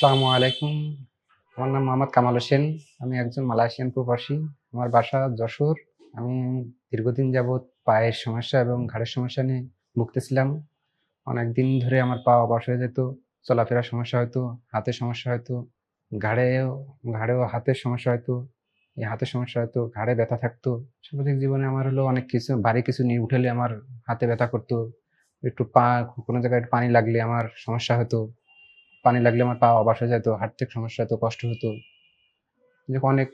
আসসালামু আলাইকুম। আমার নাম মোহাম্মদ কামাল হোসেন। আমি একজন মালয়েশিয়ান প্রবাসী। আমার বাসা যশোর। আমি দীর্ঘদিন যাবৎ পায়ের সমস্যা এবং ঘাড়ের সমস্যা নিয়ে ভুগতেছিলাম। অনেক দিন ধরে আমার পা অবশ হয়ে যেত, চলাফেরার সমস্যা হতো, হাতের সমস্যা হতো, ঘাড়েও ঘাড়েও হাতের সমস্যা হতো, এই হাতের সমস্যা হতো, ঘাড়ে ব্যথা থাকতো। সামাজিক জীবনে আমার হলো অনেক কিছু, ভারী কিছু নিয়ে উঠলে আমার হাতে ব্যথা করতো। একটু পা, কোনো জায়গায় একটু পানি লাগলে আমার সমস্যা হতো। পানি লাগলে আমার পা হয়ে যেত, হাঁটতে সমস্যা হতো, কষ্ট হতো। অনেক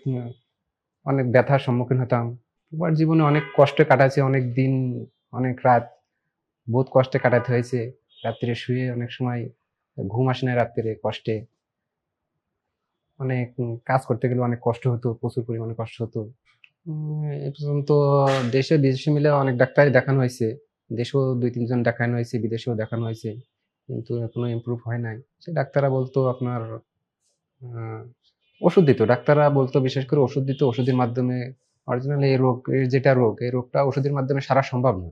অনেক ব্যথার সম্মুখীন হতাম। আমার জীবনে অনেক কষ্টে কাটাচ্ছে অনেক দিন, অনেক রাত বহুত কষ্টে কাটাতে হয়েছে। রাত্রে শুয়ে অনেক সময় ঘুম আসে না রাত্রে কষ্টে। অনেক কাজ করতে গেলে অনেক কষ্ট হতো, প্রচুর পরিমাণে কষ্ট হতো। এ পর্যন্ত দেশে বিদেশে মিলে অনেক ডাক্তারই দেখানো হয়েছে। দেশেও দুই তিনজন দেখানো হয়েছে, বিদেশেও দেখানো হয়েছে। কিন্তু এখনও ইমপ্রুভ হয় নাই। সে ডাক্তাররা বলতো আপনার ওষুধ দিত। ডাক্তাররা বলতো বিশেষ করে ওষুধ দিত, ওষুধের মাধ্যমে অরিজিনাল এই রোগ যেটা রোগ, এই রোগটা ওষুধের মাধ্যমে সারা সম্ভব না।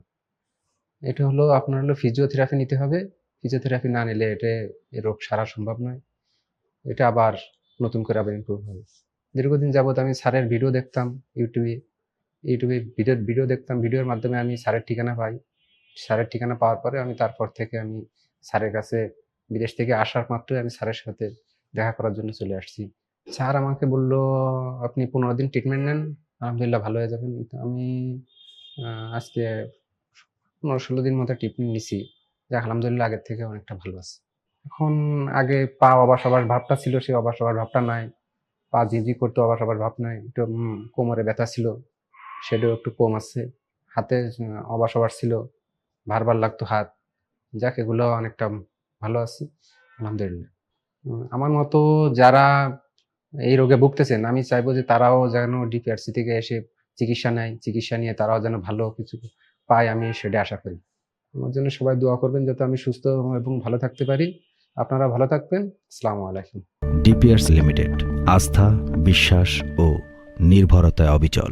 এটা হলো, আপনার হলো ফিজিওথেরাপি নিতে হবে। ফিজিওথেরাপি না নিলে এটা, এই রোগ সারা সম্ভব নয়। এটা আবার নতুন করে আবার ইমপ্রুভ হবে। দীর্ঘদিন যাবত আমি স্যারের ভিডিও দেখতাম ইউটিউবে। ইউটিউবে ভিডিও ভিডিও দেখতাম। ভিডিওর মাধ্যমে আমি স্যারের ঠিকানা পাই। স্যারের ঠিকানা পাওয়ার পরে আমি তারপর থেকে আমি স্যারের কাছে বিদেশ থেকে আসার মাত্রই আমি স্যারের সাথে দেখা করার জন্য চলে আসছি। স্যার আমাকে বলল, আপনি পনেরো দিন ট্রিটমেন্ট নেন, আলহামদুলিল্লাহ ভালো হয়ে যাবেন। আমি আজকে পনেরো ষোলো দিন মতো ট্রিটমেন্ট নিছি। যাক, আলহামদুলিল্লাহ আগের থেকে অনেকটা ভালো আছে। এখন আগে পা অবাস অবাস ভাবটা ছিল সেই অবাস অবাস ভাবটা নাই। পা ঝিঝি করতে অবাস অবাস ভাব নাই, একটু কোমরে ব্যথা ছিল, সেটাও একটু কম আছে। হাতে অবাস অবাস ছিল ভারবার লাগতো হাত। যাক, এগুলো অনেকটা ভালো আছি, আলহামদুলিল্লাহ। আমার মতো যারা এই রোগে ভুগতেছেন, আমি চাইব যে তারাও যেন ডিপিআরসি থেকে এসে চিকিৎসা নেয়, চিকিৎসা নিয়ে তারাও যেন ভালো কিছু পায়, আমি সেটা আশা করি। আমার জন্য সবাই দোয়া করবেন যাতে আমি সুস্থ এবং ভালো থাকতে পারি। আপনারা ভালো থাকবেন। আসসালামু আলাইকুম। ডিপিয়ার্স লিমিটেড আস্থা, বিশ্বাস ও নির্ভরতায় অবিচল।